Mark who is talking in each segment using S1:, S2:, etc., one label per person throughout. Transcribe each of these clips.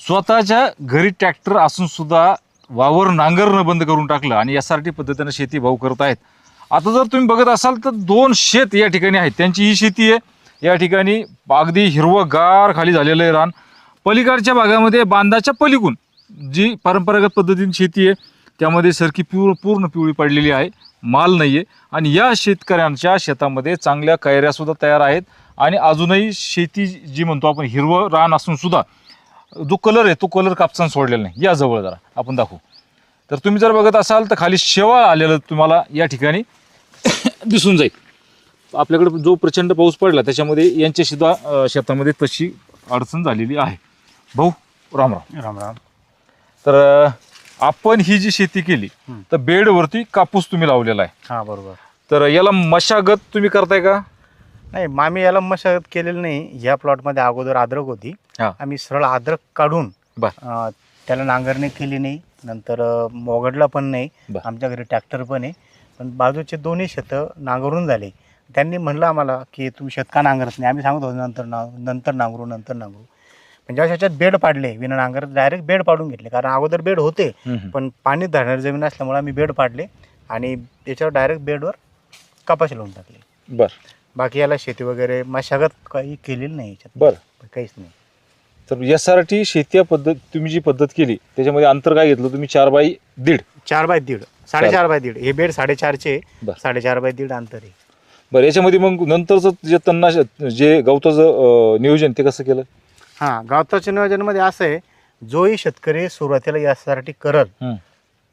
S1: स्वतःच्या घरी ट्रॅक्टर असून सुद्धा वावर नांगरणं बंद करून टाकलं आणि एस आर टी पद्धतीनं शेती भाऊ करत आहेत. आता जर तुम्ही बघत असाल तर दोन शेत या ठिकाणी आहेत. त्यांची ही शेती आहे. या ठिकाणी अगदी हिरवंगार खाली झालेलं आहे रान. पलीकडच्या भागामध्ये बांधाच्या पलीकून जी परंपरागत पद्धतीने शेती आहे त्यामध्ये सरकी पिवळ पूर्ण पिवळी पडलेली आहे. माल नाही आहे आणि या शेतकऱ्यांच्या शेतामध्ये चांगल्या कैऱ्यासुद्धा तयार आहेत. आणि अजूनही शेती जी म्हणतो आपण हिरवं रान असूनसुद्धा जो कलर आहे तो कलर कापसानं सोडलेला नाही. या जवळ जरा. आपण दाखवू. तर तुम्ही जर बघत असाल तर खाली शेवाळ आलेलं तुम्हाला या ठिकाणी दिसून जाईल. आपल्याकडे जो प्रचंड पाऊस पडला त्याच्यामध्ये यांच्या सुद्धा अं, शेतामध्ये तशी अडचण झालेली आहे. भाऊ राम राम.
S2: राम राम.
S1: तर आपण ही जी शेती केली. तर बेडवरती कापूस तुम्ही लावलेला आहे.
S2: हा बरोबर.
S1: तर याला मशागत तुम्ही करताय का?
S2: नाही आम्ही याला मशागत केलेली नाही. या प्लॉटमध्ये अगोदर अद्रक होती.
S1: हा.
S2: आम्ही सरळ अद्रक काढून
S1: बर.
S2: अं, त्याला नांगरणी केली नाही. नंतर अं, मोगडला पण नाही.
S1: बर.
S2: आमच्या घरी ट्रॅक्टर पण आहे. पण बाजूचे दोन्ही शेतं नांगरून झाले. त्यांनी म्हणलं आम्हाला की तुम्ही शेत का नांगरत नाही? आम्ही सांगत होतो नंतर ना नंतर नांगरू नंतर नांगरू. पण ज्या ह्याच्यात बेड पाडले. विना नांगर डायरेक्ट बेड पाडून घेतले. कारण अगोदर बेड होते पण पाणी धरणारी जमीन असल्यामुळे आम्ही बेड पाडले आणि त्याच्यावर डायरेक्ट बेडवर कपाशी लावून टाकली.
S1: बर.
S2: बाकी याला शेती वगैरे मशागत काही केलेली नाही याच्यात.
S1: बर.
S2: काहीच नाही.
S1: तर यासाठी शेती पद्धत तुम्ही जी पद्धत केली त्याच्यामध्ये अंतर काय घेतलं? तुम्ही चार बाय दीड.
S2: चार बाय दीड. साडेचार बाय दीड. हे बेड साडेचारचे
S1: बर.
S2: साडेचार बाय दीड अंतर आहे.
S1: बरं याच्यामध्ये मग नंतरचं जे तन्ना जे गवताचं अं, नियोजन ते कसं केलं?
S2: हां गावताच्या नियोजनामध्ये असं आहे जोही शेतकरी सुरुवातीला यासाठी करल.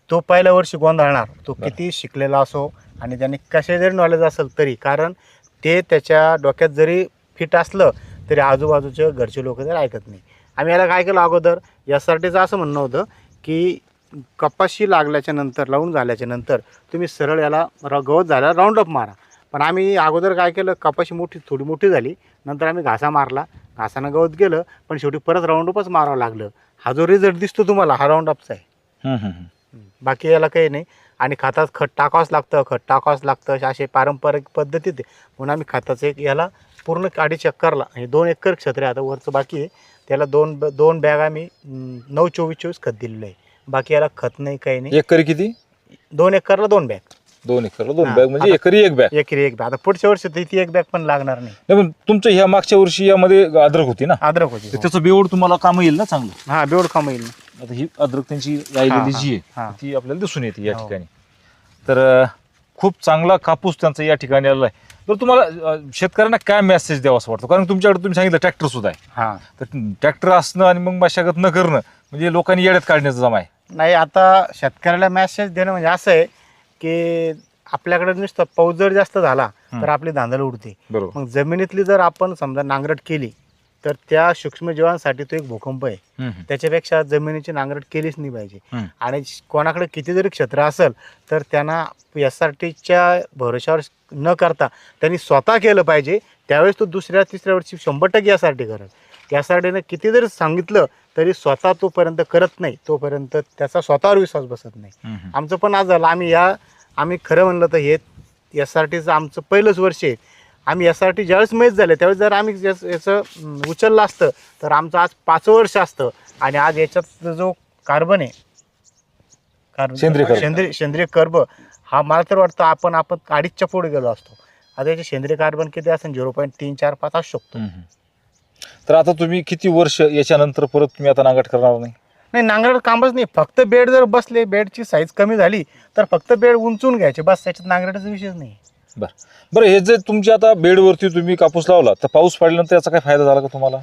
S2: तो पहिल्या वर्षी गोंधळणार. तो
S1: बरं.
S2: किती शिकलेला असो आणि त्याने कसे जरी नॉलेज असेल तरी. कारण ते त्याच्या डोक्यात जरी फिट असलं तरी आजूबाजूचे घरचे लोक जर ऐकत नाही. आम्ही याला काय केलं अगोदर? यासाठीचं असं म्हणणं होतं की कपाशी लागल्याच्या नंतर लावून झाल्याच्यानंतर तुम्ही सरळ याला र गवत झाल्यावर राऊंड अप मारा. पण आम्ही अगोदर काय केलं? कपाशी मोठी थोडी मोठी झाली. नंतर आम्ही घासा मारला. घासानं गवत गेलं पण शेवटी परत राऊंड अपच मारावं लागलं. हा जो रिझल्ट दिसतो तुम्हाला हा राऊंड अपचा आहे. बाकी याला काही नाही. आणि खतात खत टाकावंच लागतं खत टाकावंच लागतं. असे पारंपरिक पद्धतीत. म्हणून आम्ही खताचं एक याला पूर्ण अडीच एकरला हे दोन एकर क्षेत्र आहे. आता वरचं बाकी आहे. त्याला दोन ब- दोन बॅग आम्ही नऊ चोवीस चोवीस खत दिलेलं आहे. बाकी याला खत नाही काही नाही.
S1: एकरी किती?
S2: दोन एकरला दोन बॅग.
S1: दोन एकरला दोन
S2: हा,
S1: बॅग. म्हणजे एकरी एक बॅग.
S2: एक एक बॅग. आता पुढच्या वर्षी तर ती एक बॅग पण लागणार नाही.
S1: नाही पण तुमच्या ह्या मागच्या वर्षी यामध्ये अद्रक होती ना?
S2: अद्रक होती
S1: तर त्याचं बेवड तुम्हाला काम येईल ना चांगलं?
S2: हा बेवड खामा येईल
S1: आता ही अद्रक त्यांची राहिलेली
S2: हा,
S1: जी
S2: हा.
S1: आहे ती आपल्याला दिसून येते या
S2: हो.
S1: ठिकाणी. तर अं, खूप चांगला कापूस त्यांचा या ठिकाणी आलेला आहे. तर तुम्हाला अं, शेतकऱ्यांना काय मेसेज द्यावा असं वाटतं? कारण तुमच्याकडे तुम्ही सांगितलं ट्रॅक्टर सुद्धा आहे.
S2: हा.
S1: तर ट्रॅक्टर असणं आणि मग मशागत न करणं म्हणजे लोकांनी येड्यात काढण्याचा जमा आहे.
S2: नाही आता शेतकऱ्याला मॅसेज देणं म्हणजे असं आहे की आपल्याकडे नुसतं पाऊस जर जास्त झाला तर. आपली धांदल उडते.
S1: बरोबर.
S2: मग जमिनीतली जर आपण समजा नांगरट केली तर त्या सूक्ष्मजीवांसाठी तो एक भूकंप आहे. त्याच्यापेक्षा जमिनीची नांगरट केलीच नाही पाहिजे. आणि कोणाकडे किती जरी क्षेत्र असेल तर त्यांना एस आर टीच्या भरोशावर न करता त्यांनी स्वतः केलं पाहिजे. त्यावेळेस तो दुसऱ्या तिसऱ्या वर्षी शंभर टक्के एस आर टी करेल. एस आर टीनं किती जरी सांगितलं तरी स्वतः तोपर्यंत करत नाही. तोपर्यंत त्याचा स्वतःवर विश्वास बसत नाही. आमचं पण आज झालं. आम्ही या आम्ही खरं म्हणलं तर हे एस आर टीचं आमचं पहिलंच वर्ष आहे. आम्ही टी ज्यावेळेस मैच झाले त्यावेळेस जर आम्ही याच- उचललं असतं तर आमचं आज पाच वर्ष असतं. आणि आज याच्यात जो कार्बन आहे कार्बन
S1: सेंद्रिय कार्बन.
S2: सेंद्रिय सेंद्रिय कर्ब हा मला तर वाटतं आपण आपण अडीचच्या पुढे गेलो असतो. आता याचे सेंद्रिय कार्बन किती असेल? झिरो पॉईंट तीन चार पाच असू शकतो.
S1: हम्म. तर आता तुम्ही किती वर्ष याच्यानंतर परत तुम्ही आता नागाट करणार नाही?
S2: नाही नांगरट कामच नाही. फक्त बेड जर बसले बेडची साईज कमी झाली तर फक्त बेड उंचून घ्यायचे. बस त्याच्यात नांगरटाचा विषयच नाही.
S1: बरं. हे जे तुमच्या आता बेडवरती तुम्ही कापूस लावला तर पाऊस पडल्यानंतर याचा काय फायदा झाला का तुम्हाला?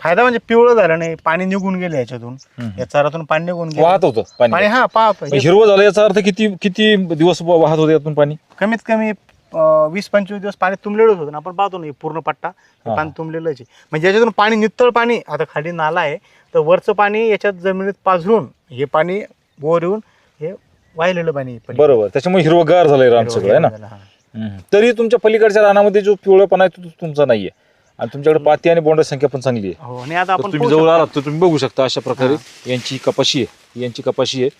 S2: फायदा म्हणजे पिवळं झालं नाही पाणी निघून गेलं याच्यातून. या चारातून पाणी निघून गेलं.
S1: वाहत होतं
S2: पाणी.
S1: पाणी
S2: हा पाहतो
S1: हिरवं झालं याचा अर्थ किती किती दिवस वाहत होते यातून पाणी?
S2: कमीत कमी अं, वीस पंचवीस दिवस पाणी तुंबलेलंच होतं ना. आपण पाहतो ना हे पूर्ण पट्टा हे
S1: हा.
S2: पाणी तुंबलेलंच आहे. म्हणजे याच्यातून पाणी नित्तळ पाणी आता खाली नाला आहे तर वरचं पाणी याच्यात जमिनीत पाझरून हे पाणी वर येऊन हे वाहिलेलं पाणी आहे.
S1: बरोबर. त्याच्यामुळे हिरवगार झालंय रान सगळं आहे ना?
S2: हा.
S1: तरी तुमच्या पलीकडच्या रानामध्ये जो पिवळेपणा आहे तो तुमचा नाहीये. आणि तुमच्याकडे पाती आणि बोंडा संख्या पण चांगली आहे.
S2: हो आणि आता
S1: तर
S2: आपण
S1: तुम्ही
S2: पाहू
S1: जवळ
S2: शकतो.
S1: आलात तर तुम्ही बघू शकता अशा प्रकारे यांची कपाशी आहे. यांची कपाशी आहे.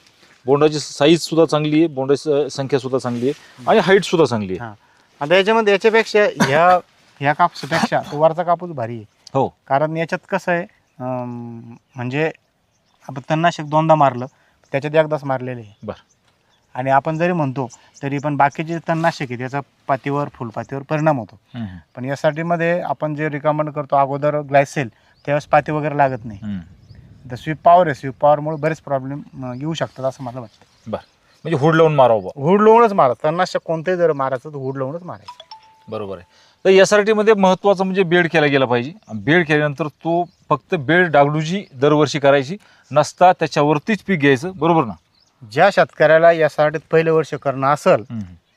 S1: बोंडाची साईज सुद्धा चांगली आहे. बोंडाची संख्या सुद्धा चांगली आहे. आणि हाईट सुद्धा चांगली आहे.
S2: हा. आता याच्यामध्ये याच्यापेक्षा ह्या ह्या कापसापेक्षा तो वरचा कापूस भारी आहे.
S1: हो.
S2: कारण याच्यात कसं आहे अं, म्हणजे आपण तणनाशक दोनदा मारलं त्याच्यात एकदाच मारलेले आहे.
S1: बरं.
S2: आणि आपण जरी म्हणतो तरी पण बाकीचे तणनाशक आहे त्याचा पातीवर फुलपातीवर परिणाम होतो.
S1: हम्म,
S2: पण या साठी आपण जे रिकमेंड करतो अगोदर ग्लायसेल त्यावेळेस पाती वगैरे लागत नाही.
S1: हम्म.
S2: तर स्वीप पॉवर आहे स्वीप पॉवरमुळे बरेच प्रॉब्लेम येऊ शकतात असं मला वाटतं.
S1: बरं. म्हणजे हुड लावून मारावं बुवा.
S2: हुड लावूनच मारा. तणनाशक कोणतंही जर मारायचं तर हुड लावूनच मारायचं.
S1: बरोबर आहे. तर एस आर टीमध्ये महत्त्वाचं म्हणजे बेड केला गेला पाहिजे. बेड केल्यानंतर तो फक्त बेड डागडूजी दरवर्षी करायची नसता त्याच्यावरतीच पीक घ्यायचं. बरोबर ना?
S2: ज्या शेतकऱ्याला यासाठी पहिलं वर्ष करणं असेल.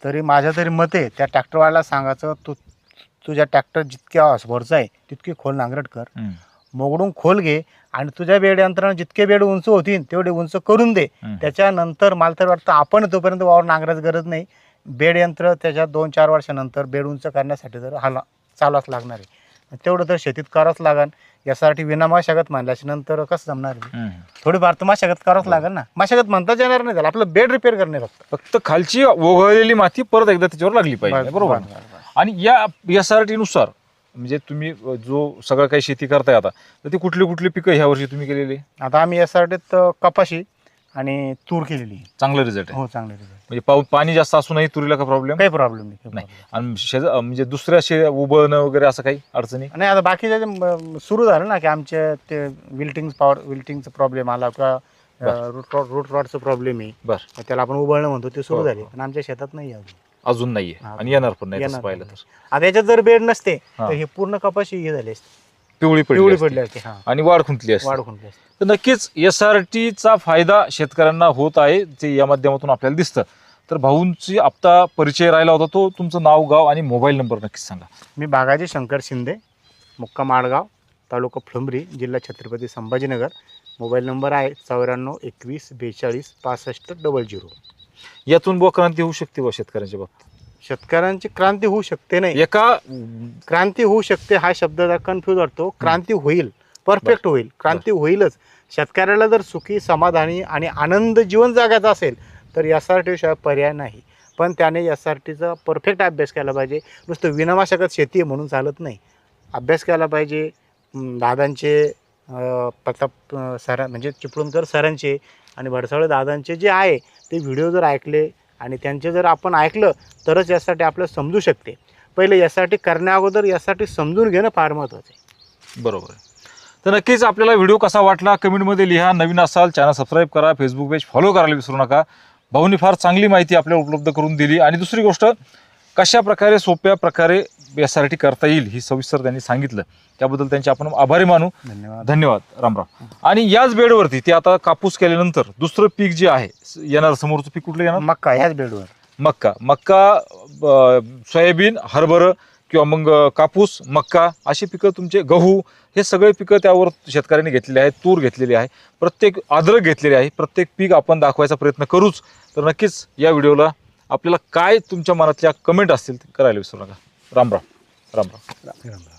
S2: तरी माझ्या तरी मते त्या ट्रॅक्टरवाल्याला सांगायचं तू तुझ्या ट्रॅक्टर जितक्या वरचा आहे तितकी खोल नांगरट कर. मोगडून खोल घे आणि तुझ्या बेड यंत्रानं जितके बेड उंच होतील तेवढे उंच करून दे. त्याच्यानंतर मला तर वाटतं आपण तोपर्यंत वावर नांगरायची गरज नाही बेड यंत्र त्याच्या दोन चार वर्षानंतर बेड उंच करण्यासाठी तर हाला चालवाच लागणार आहे तेवढं तर शेतीत करावंच लागन यासाठी विना मशागत मानल्याच्या नंतर कसं जमणार आहे?
S1: हम्म.
S2: थोडीफार तर मशागत करावंच लागेल ना मशागत म्हणताच येणार नाही त्याला आपलं बेड रिपेअर करणे फक्त
S1: फक्त खालची ओघळलेली माती परत एकदा त्याच्यावर लागली पाहिजे
S2: बस,
S1: बरोबर
S2: बस? बस.
S1: आणि या एस आर टीनुसार म्हणजे तुम्ही अ, जो सगळं काही शेती करताय आता तर ती कुठली कुठली पिकं ह्या वर्षी तुम्ही केलेली
S2: आता आम्ही यासाठी कपाशी आणि तूर केलेली.
S1: चांगलं रिझल्ट आहे
S2: हो चांगले result.
S1: म्हणजे पाऊ पाणी जास्त असूनही तुरीला का प्रॉब्लेम
S2: काही प्रॉब्लेम नाही काही
S1: नाही
S2: problem
S1: आणि शेज म्हणजे दुसऱ्या शे उबळणं वगैरे असं काही अडचणी
S2: नाही. नाही आता म, सुरू झालं ना की आमचे ते विल्टिंग पॉवर विल्टिंगचा प्रॉब्लेम आला किंवा
S1: बरं.
S2: रूट रॉड रूट रॉडचा प्रॉब्लेम आहे
S1: बरं
S2: त्याला आपण उबळणं म्हणतो ते सुरू
S1: हो,
S2: झाले
S1: हो.
S2: पण आमच्या शेतात नाही आहे अजून
S1: अजून नाहीये
S2: हा.
S1: आणि येणार पण नाही तसं
S2: येणार
S1: पाहिलं. तर
S2: आता याच्यात जर बेड नसते
S1: हा.
S2: तर हे पूर्ण कपाशी हे झाली असते
S1: पिवळी पडली
S2: पिवळी. पडली असते हा.
S1: आणि वाढ खुंटली असते.
S2: वाढ खुंटली असते.
S1: तर नक्कीच एस आर टीचा फायदा शेतकऱ्यांना होत आहे ते या माध्यमातून आपल्याला दिसतं. तर भाऊंची आत्ता परिचय राहिला होता तो तुमचं नाव गाव आणि मोबाईल नंबर नक्कीच सांगा.
S2: मी बागाजी शंकर शिंदे मुक्काम माडगाव तालुका फुलंब्री जिल्हा छत्रपती संभाजीनगर. मोबाईल नंबर आहे चौऱ्याण्णव एकवीस बेचाळीस पासष्ट डबल झिरो.
S1: यातून बुवा क्रांती होऊ शकते बुवा शेतकऱ्यांच्या बाबतीत.
S2: शेतकऱ्यांची क्रांती होऊ शकते नाही.
S1: एका
S2: क्रांती होऊ शकते हा शब्द कन्फ्यूज वाटतो. क्रांती होईल परफेक्ट होईल. क्रांती होईलच. शेतकऱ्याला जर सुखी समाधानी आणि आनंद जीवन जगायचं असेल तर एस आर टी शिवाय पर्याय नाही. पण त्याने एस आर टीचा परफेक्ट अभ्यास केला पाहिजे. नुसतं विनामाशकत शेती आहे म्हणून चालत नाही. अभ्यास केला पाहिजे. दादांचे प्रताप सर म्हणजे चिपळूणकर सरांचे आणि भडसावळे दादांचे जे आहे ते व्हिडिओ जर ऐकले आणि त्यांचे जर आपण ऐकलं तरच यासाठी आपल्याला समजू शकते. पहिले यासाठी करण्याअगोदर यासाठी समजून घेणं फार महत्त्वाचं आहे.
S1: बरोबर आहे. तर नक्कीच आपल्याला व्हिडिओ कसा वाटला कमेंटमध्ये लिहा. नवीन असाल चॅनल सबस्क्राईब करा फेसबुक पेज फॉलो करायला विसरू नका. भाऊनी फार चांगली माहिती आपल्याला उपलब्ध करून दिली. आणि दुसरी गोष्ट कशा प्रकारे सोप्या प्रकारे टी करता येईल ही सविस्तर त्यांनी सांगितलं. त्याबद्दल त्यांचे आपण आभारी मानू.
S2: धन्यवाद.
S1: धन्यवाद. रामराम. आणि याच बेडवरती ते आता कापूस केल्यानंतर दुसरं पीक जे आहे येणार समोरचं पीक कुठलं येणार?
S2: मक्का ह्याच बेडवर.
S1: मक्का. मक्का सोयाबीन हरभरं किंवा मग कापूस मक्का अशी पिकं तुमचे गहू हे सगळे पिकं त्यावर शेतकऱ्यांनी घेतलेले आहेत तूर घेतलेली आहे प्रत्येक अद्रक घेतलेली आहे प्रत्येक पीक आपण दाखवायचा प्रयत्न करूच. तर नक्कीच या व्हिडिओला आपल्याला काय तुमच्या मनातल्या कमेंट असतील ते करायला विसरू नका. राम राम राम राम
S2: राम राम